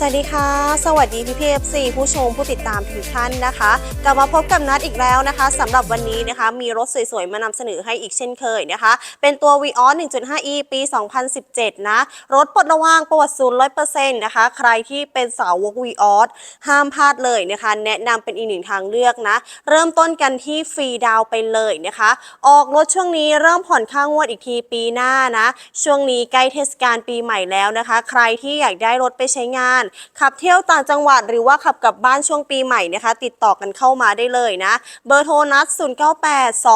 สวัสดีค่ะ สวัสดีพี่พีเอฟซีผู้ชมผู้ติดตามทุกท่านนะคะ กลับมาพบกับนัดอีกแล้วนะคะสำหรับวันนี้นะคะ มีรถสวยๆ มานำเสนอให้อีกเช่นเคยนะคะ เป็นตัว v ีออส 1.5e ปี 2017 นะ รถปลดระวางประวัติศูนย์100%นต์นะคะ ใครที่เป็นสาวก v ีออสห้ามพลาดเลยนะคะ แนะนำเป็นอีกหนึ่งทางเลือกนะ เริ่มต้นกันที่ฟรีดาวไปเลยนะคะ ออกรถช่วงนี้เริ่มผ่อนค่างวดอีกทีปีหน้านะ ช่วงนี้ใกล้เทศกาลปีใหม่แล้วนะคะ ใครที่อยากได้รถไปใช้งานขับเที่ยวต่างจังหวัดหรือว่าขับกลับบ้านช่วงปีใหม่นะคะ ติดต่อกันเข้ามาได้เลยนะ เบอร์โทรนัด 098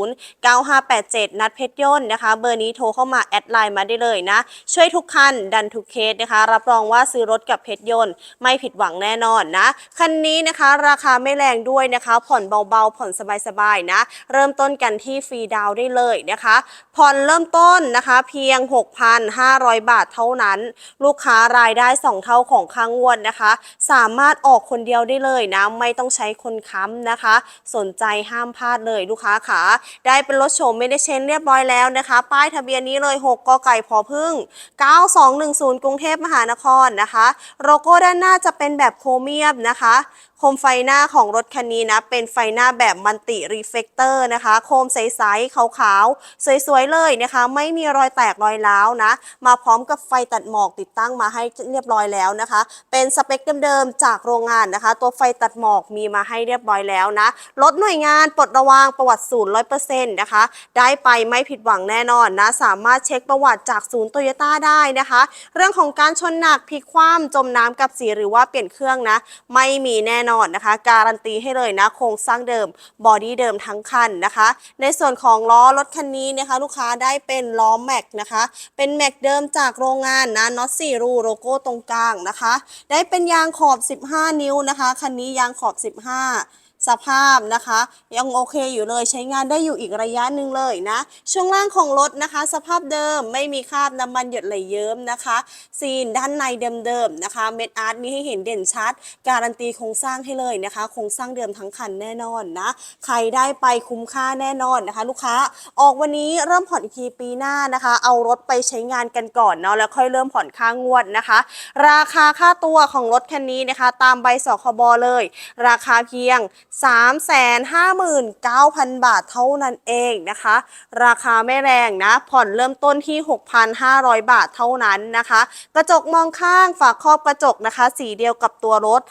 260 9587 นัดเพชรย่นต์นะคะ เบอร์นี้โทรเข้ามาแอดไลน์มาได้เลยนะ ช่วยทุกคันดันทุกเคสนะคะ รับรองว่าซื้อรถกับเพชรยนต์ไม่ผิดหวังแน่นอนนะ คันนี้นะคะ ราคาไม่แรงด้วยนะคะ ผ่อนเบาๆ ผ่อนสบายๆนะ เริ่มต้นกันที่ฟรีดาวได้เลยนะคะ ผ่อนเริ่มต้นนะคะ เพียง 6,500 บาทเท่านั้น ลูกค้ารายได้ 2 เท่าของค้างวดนะคะ สามารถออกคนเดียวได้เลยนะ ไม่ต้องใช้คนค้ำนะคะ สนใจห้ามพลาดเลยลูกค้าขาได้เป็นรถโฉมไม่ได้เชนเรียบร้อยแล้วนะคะ ป้ายทะเบียนนี้เลย 6กไก่พอพึ่ง 9210 กรุงเทพมหานครนะคะ โลโก้ด้านหน้าจะเป็นแบบโครเมียมนะคะ มไฟหน้าของรถคันนี้นะ เป็นไฟหน้าแบบมันติรีเฟกเตอร์นะคะ โคมใสๆขาวๆ สวยๆ เลยนะคะ ไม่มีรอยแตกรอยร้าวนะ มาพร้อมกับไฟตัดหมอกติดตั้งมาให้เรียบร้อยแล้วนะคะ เป็นสเปคเดิมๆ จากโรงงานนะคะ ตัวไฟตัดหมอกมีมาให้เรียบร้อยแล้วนะรถหน่วยงานปลดระวางประวัติศูนย์ร้อยเปอร์เซ็นต์นะคะ ได้ไปไม่ผิดหวังแน่นอนนะ สามารถเช็คประวัติจากศูนย์โตโยต้าได้นะคะ เรื่องของการชนหนักพลิกคว่ำจมน้ำกับสีหรือว่าเปลี่ยนเครื่องนะ ไม่มีแน่นอนนะคะ การันตีให้เลยนะโครงสร้างเดิมบอดี้เดิมทั้งคันนะคะ ในส่วนของล้อรถคันนี้นะคะลูกค้าได้เป็นล้อแม็กนะคะ เป็นแม็กเดิมจากโรงงานนะน็อตสี่รูโลโก้ตรงกลางนะคะ ได้เป็นยางขอบ 15 นิ้วนะคะคันนี้ยางขอบ 15 สภาพนะคะ ยังโอเคอยู่เลยใช้งานได้อยู่อีกระยะหนึ่งเลยนะ ช่วงล่างของรถนะคะ สภาพเดิมไม่มีคราบน้ำมันหยดไหลเยิ้มนะคะ ซีนด้านในเดิมๆนะคะเม็ดอาร์ตมีให้เห็นเด่นชัด การันตีโครงสร้างให้เลยนะคะโครงสร้างเดิมทั้งคันแน่นอนนะ ใครได้ไปคุ้มค่าแน่นอนนะคะ ลูกค้าออกวันนี้เริ่มผ่อนอีกทีปีหน้านะคะ เอารถไปใช้งานกันก่อนเนาะแล้วค่อยเริ่มผ่อนค่างวดนะคะ ราคาค่าตัวของรถคันนี้นะคะ ตามใบสคบเลย ราคาเพียง359,000 บาทเท่านั้นเองนะคะ ราคาไม่แรงนะ ผ่อนเริ่มต้นที่ 6,500 บาทเท่านั้นนะคะ กระจกมองข้างฝาครอบกระจกนะคะ สีเดียวกับตัวรถ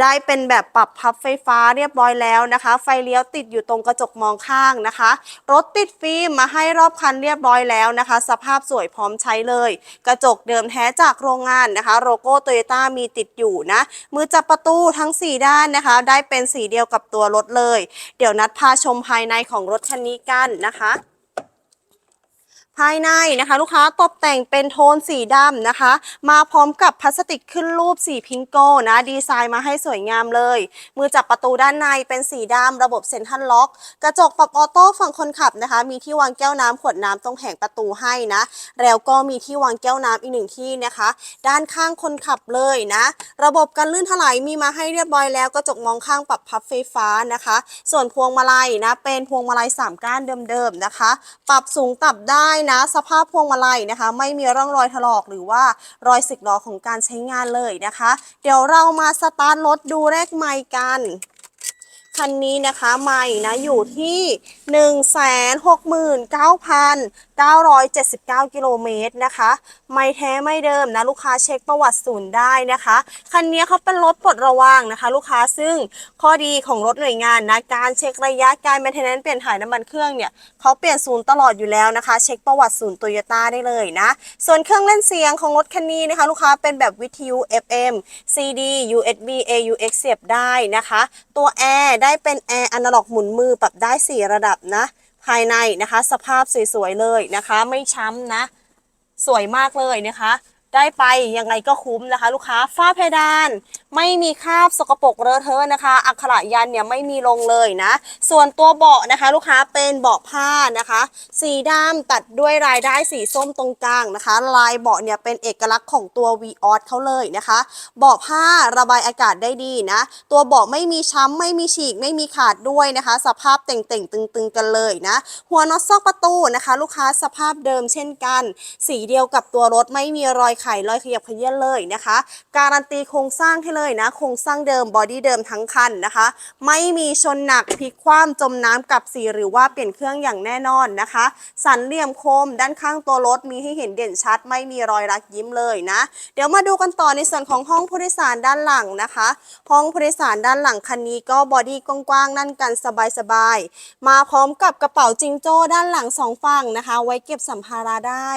ได้เป็นแบบปรับพับไฟฟ้าเรียบร้อยแล้วนะคะ ไฟเลี้ยวติดอยู่ตรงกระจกมองข้างนะคะ รถติดฟิล์มมาให้รอบคันเรียบร้อยแล้วนะคะ สภาพสวยพร้อมใช้เลย กระจกเดิมแท้จากโรงงานนะคะ โลโก้โตโยต้ามีติดอยู่นะ มือจับประตูทั้ง 4 ด้านนะคะ ได้เป็นสีเดียวกับตัวรถเลย เดี๋ยวนัดพาชมภายในของรถคันนี้กันนะคะ ภายในนะคะลูกค้าตกแต่งเป็นโทนสีดำนะคะ มาพร้อมกับพลาสติกขึ้นรูปสีพิงโกนะดีไซน์มาให้สวยงามเลย มือจับประตูด้านในเป็นสีดำระบบเซ็นทรัลล็อก กระจกปรับออโต้ฝั่งคนขับนะคะ มีที่วางแก้วน้ำขวดน้ำตรงแผงประตูให้นะ แล้วก็มีที่วางแก้วน้ำอีกหนึ่งที่นะคะ ด้านข้างคนขับเลยนะ ระบบการลื่นถลายมีมาให้เรียบร้อยแล้วกระจกมองข้างปรับพับไฟฟ้านะคะ ส่วนพวงมาลัยนะเป็นพวงมาลัยสามก้านเดิมๆนะคะ ปรับสูงปรับได้นะ สภาพพวงมาลัยนะคะ ไม่มีร่องรอยถลอกหรือว่ารอยสึกหรอของการใช้งานเลยนะคะ เดี๋ยวเรามาสตาร์ทรถดูแรกไมค์กันคันนี้นะคะใหม่นะอยู่ที่979 กิโลเมตรนะคะ ไม่แท้ไม่เดิมนะลูกค้าเช็คประวัติศูนย์ได้นะคะ คันนี้เขาเป็นรถปลดระวางนะคะ ลูกค้าซึ่งข้อดีของรถหน่วยงานนะการเช็คระยะการแมนเทนแนนเปลี่ยนถ่ายน้ำมันเครื่องเนี่ยเขาเปลี่ยนศูนย์ตลอดอยู่แล้วนะคะ เช็คประวัติศูนย์โตโยต้าได้เลยนะ ส่วนเครื่องเล่นเสียงของรถคันนี้นะคะ ลูกค้าเป็นแบบวิทยุ FM CD USB AUX เสียบได้นะคะ ตัวแอร์ได้เป็นแอร์อนาล็อกหมุนมือปรับได้ 4 ระดับนะ ภายในนะคะ สภาพสวยๆเลยนะคะ ไม่ช้ำนะ สวยมากเลยนะคะ ได้ไปยังไงก็คุ้มนะคะ ลูกค้าฝ้าเพดาน ไม่มีคราบสกปรกเลอะเทอะนะคะ อักขระยันเนี่ยไม่มีลงเลยนะ ส่วนตัวเบาะนะคะ ลูกค้าเป็นเบาะผ้านะคะ สีดำตัดด้วยลายได้สีส้มตรงกลางนะคะ ลายเบาะเนี่ยเป็นเอกลักษณ์ของตัว v ีออสเขาเลยนะคะเบาะผ้าระบายอากาศได้ดีนะ ตัวเบาะไม่มีช้ำไม่มีฉีกไม่มีขาดด้วยนะคะ สภาพเต่งๆตึงๆกันเลยนะ หัวน็อตซอกประตูนะคะ ลูกค้าสภาพเดิมเช่นกัน สีเดียวกับตัวรถไม่มีรอยไขรอยขยับเขยื้อนเลยนะคะ การันตีโครงสร้างให้เลยนะโครงสร้างเดิมบอดี้เดิมทั้งคันนะคะ ไม่มีชนหนักพลิกคว่ำจมน้ำกับสีหรือว่าเปลี่ยนเครื่องอย่างแน่นอนนะคะ สันเหลี่ยมคมด้านข้างตัวรถมีให้เห็นเด่นชัด ไม่มีรอยรักยิ้มเลยนะ เดี๋ยวมาดูกันต่อในส่วนของห้องผู้โดยสารด้านหลังนะคะ ห้องผู้โดยสารด้านหลังคันนี้ก็บอดี้กว้างๆนั่นกันสบายๆมาพร้อมกับกระเป๋าจิงโจ้ด้านหลังสองฝั่งนะคะ ไว้เก็บสัมภาระได้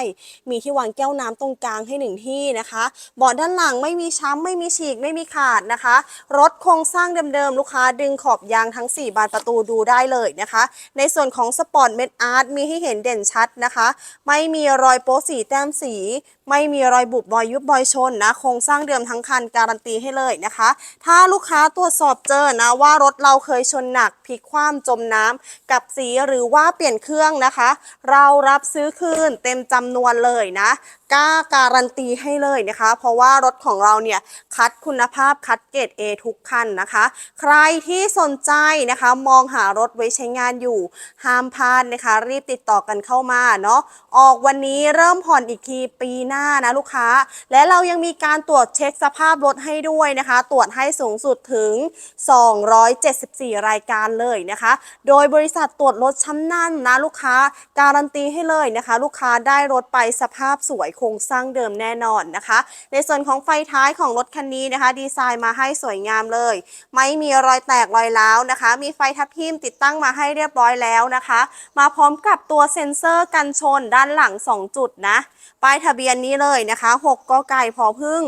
มีที่วางแก้วน้ำตรงกลางให้หนึ่งที่นะคะเบาะด้านหลังไม่มีช้ำไม่มีฉีกไม่มีขาดนะคะ รถโครงสร้างเดิมๆลูกค้าดึงขอบยางทั้ง 4 บานประตูดูได้เลยนะคะ ในส่วนของสปอร์ตเมดอาร์ตมีให้เห็นเด่นชัดนะคะ ไม่มีรอยโป๊สีแต้มสี ไม่มีรอยบุบรอยยุบบอยชนนะโครงสร้างเดิมทั้งคันการันตีให้เลยนะคะ ถ้าลูกค้าตรวจสอบเจอนะว่ารถเราเคยชนหนักพลิกคว่ำจมน้ำกับสีหรือว่าเปลี่ยนเครื่องนะคะ เรารับซื้อคืนเต็มจำนวนเลยนะกล้าการันตีให้เลยนะคะ เพราะว่ารถของเราเนี่ยคัดคุณภาพคัดเกรด A ทุกคันนะคะ ใครที่สนใจนะคะมองหารถไว้ใช้งานอยู่ ห้ามพลาดนะคะ รีบติดต่อกันเข้ามาเนาะออกวันนี้เริ่มผ่อนอีกทีปีหน้านะลูกค้า และเรายังมีการตรวจเช็คสภาพรถให้ด้วยนะคะ ตรวจให้สูงสุดถึง 274 รายการเลยนะคะ โดยบริษัทตรวจรถชั้นนั่นนะลูกค้า การันตีให้เลยนะคะ ลูกค้าได้รถไปสภาพสวยโครงสร้างเดิมแน่นอนนะคะ ในส่วนของไฟท้ายของรถคันนี้นะคะ ดีไซน์มาให้สวยงามเลย ไม่มีรอยแตกรอยร้าวนะคะ มีไฟทับทิมติดตั้งมาให้เรียบร้อยแล้วนะคะ มาพร้อมกับตัวเซ็นเซอร์กันชนด้านหลัง 2 จุดนะป้ายทะเบียนนี้เลยนะคะ6กกไก่พอพึ่ง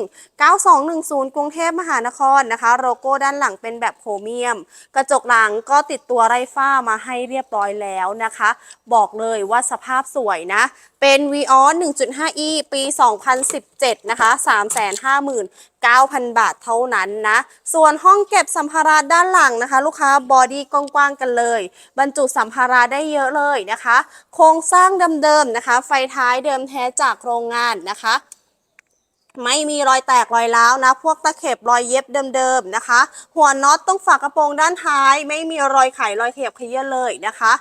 9210 กรุงเทพมหานครนะคะ โลโก้ด้านหลังเป็นแบบโครเมียม กระจกหลังก็ติดตัวไรฟ้ามาให้เรียบร้อยแล้วนะคะ บอกเลยว่าสภาพสวยนะ เป็น v ีออ 1.5e ปี 2017 นะคะ 9,000 บาทเท่านั้นนะ ส่วนห้องเก็บสัมภาระด้านหลังนะคะ ลูกค้าบอดี้กว้างๆกันเลย บรรจุสัมภาระได้เยอะเลยนะคะ โครงสร้างเดิมๆนะคะ ไฟท้ายเดิมแท้จากโรงงานนะคะไม่มีรอยแตกรอยร้าวนะ พวกตะเข็บรอยเย็บเดิมๆนะคะ หัวน็อตต้องฝากระโปรงด้านท้าย ไม่มีรอยไขรอยเขยับขยื้อนเลยนะคะ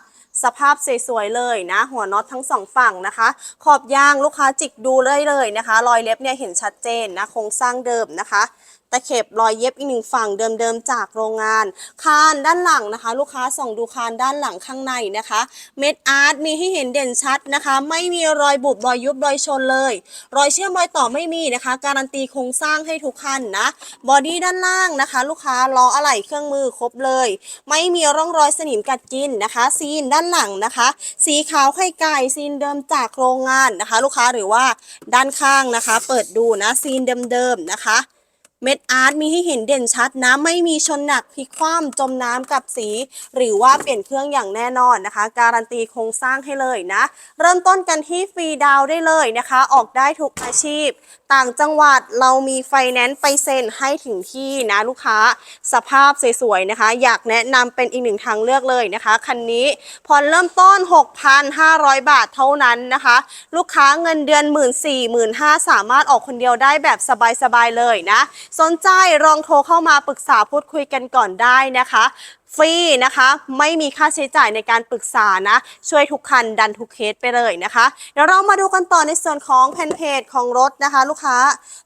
สภาพสวยๆเลยนะ หัวน็อตทั้งสองฝั่งนะคะ ขอบยางลูกค้าจิกดูเลยเลยนะคะ รอยเล็บเนี่ยเห็นชัดเจนนะโครงสร้างเดิมนะคะ ตะเข็บรอยเย็บอีกหนึ่งฝั่งเดิมๆจากโรงงาน คานด้านหลังนะคะ ลูกค้าส่องดูคานด้านหลังข้างในนะคะ เม็ดอาร์ตมีให้เห็นเด่นชัดนะคะ ไม่มีรอยบุบรอยยุบรอยชนเลย รอยเชื่อมรอยต่อไม่มีนะคะ การันตีโครงสร้างให้ทุกคันนะบอดี้ด้านล่างนะคะ ลูกค้าล้ออะไหล่เครื่องมือครบเลย ไม่มีร่องรอยสนิมกัดกินนะคะ ซีนด้านหลังนะคะ สีขาวไข่ไก่ซีนเดิมจากโรงงานนะคะ ลูกค้าหรือว่าด้านข้างนะคะ เปิดดูนะซีนเดิมๆนะคะ เม็ดอาร์ตมีให้เห็นเด่นชัดนะ ไม่มีชนหนักพลิกคว่ำจมน้ำกับสี หรือว่าเปลี่ยนเครื่องอย่างแน่นอนนะคะ การันตีโครงสร้างให้เลยนะ เริ่มต้นกันที่ฟรีดาวได้เลยนะคะ ออกได้ทุกอาชีพ ต่างจังหวัดเรามีไฟแนนซ์ไปเซ็นให้ถึงที่นะลูกค้าสภาพสวยๆนะคะ อยากแนะนำเป็นอีกหนึ่งทางเลือกเลยนะคะคันนี้ผ่อนเริ่มต้น 6,500 บาทเท่านั้นนะคะ ลูกค้าเงินเดือน 1 4 0 0 0 1 5 0 0สามารถออกคนเดียวได้แบบสบายๆเลยนะ สนใจลองโทรเข้ามาปรึกษาพูดคุยกันก่อนได้นะคะ ฟรีนะคะ ไม่มีค่าใช้จ่ายในการปรึกษานะ ช่วยทุกคันดันทุกเคสไปเลยนะคะ เดี๋ยวเรามาดูกันต่อในส่วนของแผ่นเพจของรถนะคะ ลูกค้า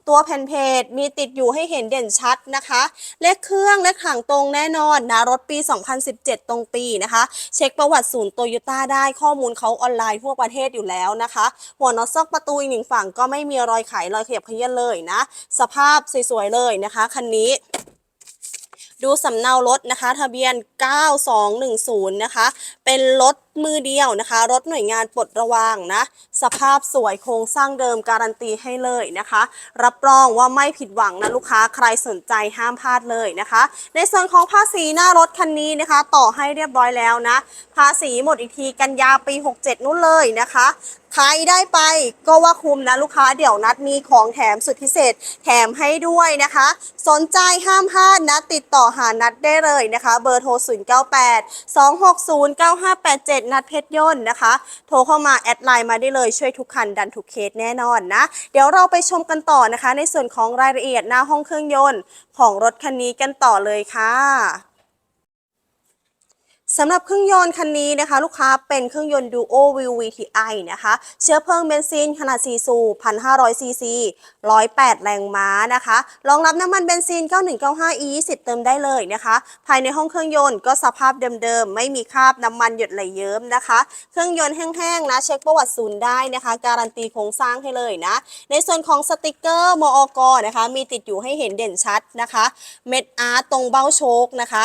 ตัวแผ่นเพจมีติดอยู่ให้เห็นเด่นชัดนะคะ เลขเครื่องเลขถังตรงแน่นอนนะรถปี 2017 ตรงปีนะคะ เช็คประวัติศูนย์โตโยต้าได้ข้อมูลเขาออนไลน์ทั่วประเทศอยู่แล้วนะคะ หัวน็อตซอกประตูอีกหนึ่งฝั่งก็ไม่มีรอยไขรอยขยับขยื้อนเลยนะ สภาพสวยๆเลยนะคะคันนี้ ดูสำเนารถนะคะ ทะเบียน 9210 นะคะ เป็นรถ มือเดียวนะคะ รถหน่วยงานปลดระวางนะ สภาพสวยโครงสร้างเดิมการันตีให้เลยนะคะ รับรองว่าไม่ผิดหวังนะลูกค้าใครสนใจห้ามพลาดเลยนะคะ ในส่วนของภาษีหน้ารถคันนี้นะคะ ต่อให้เรียบร้อยแล้วนะ ภาษีหมดอีกทีกันยาปี 67 นู้นเลยนะคะใครได้ไปก็ว่าคุ้มนะลูกค้าเดี๋ยวนัดมีของแถมสุดพิเศษแถมให้ด้วยนะคะ สนใจห้ามพลาดนะติดต่อหานัดได้เลยนะคะ เบอร์โทร 098 260 9587นัดเพชรย่นต์นะคะ โทรเข้ามาแอดไลน์มาได้เลยช่วยทุกคันดันทุกเคสแน่นอนนะ เดี๋ยวเราไปชมกันต่อนะคะ ในส่วนของรายละเอียดหน้าห้องเครื่องยนต์ ของรถคันนี้กันต่อเลยค่ะ สำหรับเครื่องยนต์คันนี้นะคะ ลูกค้าเป็นเครื่องยนต์ Duo View VTI นะคะ เชื้อเพลิงเบนซินขนาด4สูบ1,500 ซีซี 108 แรงม้านะคะ รองรับน้ำมันเบนซิน 9195 E 20 เติมได้เลยนะคะ ภายในห้องเครื่องยนต์ก็สภาพเดิมๆ ไม่มีคราบน้ำมันหยดไหลเยิ้มนะคะ เครื่องยนต์แห้งๆนะเช็คประวัติศูนย์ได้นะคะ การันตีโครงสร้างให้เลยนะ ในส่วนของสติกเกอร์มอกนะคะ มีติดอยู่ให้เห็นเด่นชัดนะคะ เม็ดอาร์ตตรงเบ้าโชคนะคะ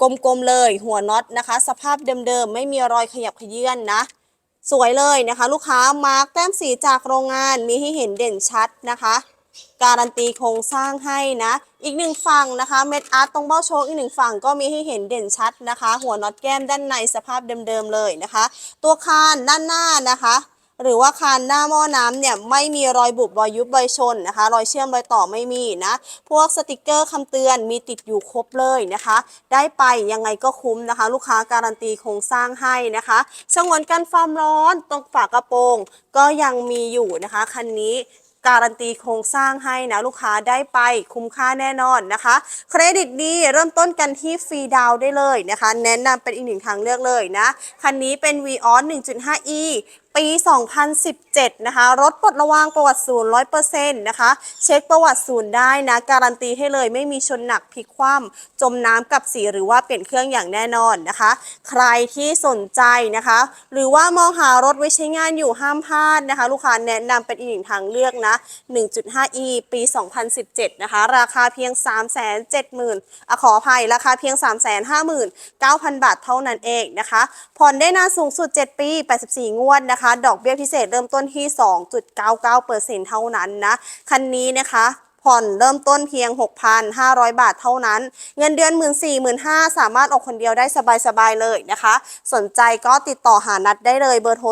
กลมๆเลยหัวน็อตนะคะ สภาพเดิมๆ ไม่มีรอยขยับขยื่นนะ สวยเลยนะคะ ลูกค้ามาร์กแต้มสีจากโรงงานมีให้เห็นเด่นชัดนะคะ การันตีโครงสร้างให้นะ อีกหนึ่งฝั่งนะคะเม็ดอาร์ตตรงเบ้าโชคอีกหนึ่งฝั่งก็มีให้เห็นเด่นชัดนะคะ หัวน็อตแก้มด้านในสภาพเดิมๆเลยนะคะ ตัวคานด้านหน้านะคะ หรือว่าคานหน้าหม้อน้ำเนี่ยไม่มีรอยบุบรอยยุบรอยชนนะคะ รอยเชื่อมรอยต่อไม่มีนะ พวกสติกเกอร์คำเตือนมีติดอยู่ครบเลยนะคะ ได้ไปยังไงก็คุ้มนะคะ ลูกค้าการันตีโครงสร้างให้นะคะสงวนกันความร้อนตรงฝากระโปรง ก็ยังมีอยู่นะคะคันนี้การันตีโครงสร้างให้นะลูกค้าได้ไปคุ้มค่าแน่นอนนะคะ เครดิตดีเริ่มต้นกันที่ฟรีดาวได้เลยนะคะ แนะนำเป็นอีกหนึ่งทางเลือกเลยนะ คันนี้เป็น v ีออส 1.5e ปี 2017 นะคะ รถปลดระวางประวัติศูนย์100%นต์นะคะ เช็คประวัติศูนย์ได้นะ การันตีให้เลยไม่มีชนหนักพลิกคว่ำจมน้ำกับสีหรือว่าเปลี่ยนเครื่องอย่างแน่นอนนะคะ ใครที่สนใจนะคะ หรือว่ามองหารถไว้ใช้งานอยู่ห้ามพลาดนะคะ ลูกค้าแนะนำเป็นอีกหนึ่งทางเลือกนะ 1.5e ปี 2017 นะคะ ราคาเพียง 370,000อะขออภัยราคาเพียง 359,000 บาทเท่านั้นเองนะคะ ผ่อนได้นานสูงสุด 7 ปี 84 งวดนะคะดอกเบี้ยพิเศษเริ่มต้นที่ 2.99%เท่านั้นนะ คันนี้นะคะ ผ่อนเริ่มต้นเพียง 6,500 บาทเท่านั้น เงินเดือน 1 4 0 0 0 0สามารถออกคนเดียวได้สบายๆเลยนะคะ สนใจก็ติดต่อหานัดได้เลยเบอร์โทร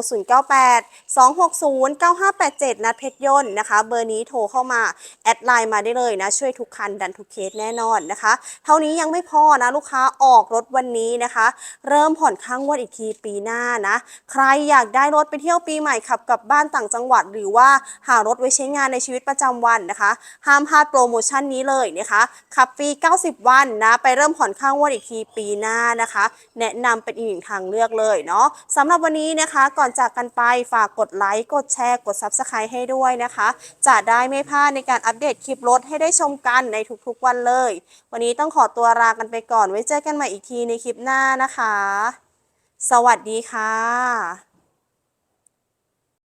098 260 9587 นัดเพชรยนต์นะคะ เบอร์นี้โทรเข้ามา แอดไลน์มาได้เลยนะ ช่วยทุกคันดันทุกเคสแน่นอนนะคะ เท่านี้ยังไม่พอนะลูกค้าออกรถวันนี้นะคะ เริ่มผ่อนค้างวดอีกทีปีหน้านะ ใครอยากได้รถไปเที่ยวปีใหม่ขับกลับบ้านต่างจังหวัด หรือว่าหารถไว้ใช้งานในชีวิตประจำวันนะคะห้ามพลาดโปรโมชั่นนี้เลยนะคะขับฟรี 90 วันนะ ไปเริ่มผ่อนค้างงวดอีกทีปีหน้านะคะ แนะนำเป็นอีกหนึ่งทางเลือกเลยเนาะสำหรับวันนี้นะคะ ก่อนจากกันไปฝากกดไลค์ กดแชร์ กด Subscribe ให้ด้วยนะคะ จะได้ไม่พลาดในการอัปเดตคลิปรถให้ได้ชมกันในทุกๆวันเลย วันนี้ต้องขอตัวลากันไปก่อนไว้เจอกันใหม่อีกทีในคลิปหน้านะคะ สวัสดีค่ะ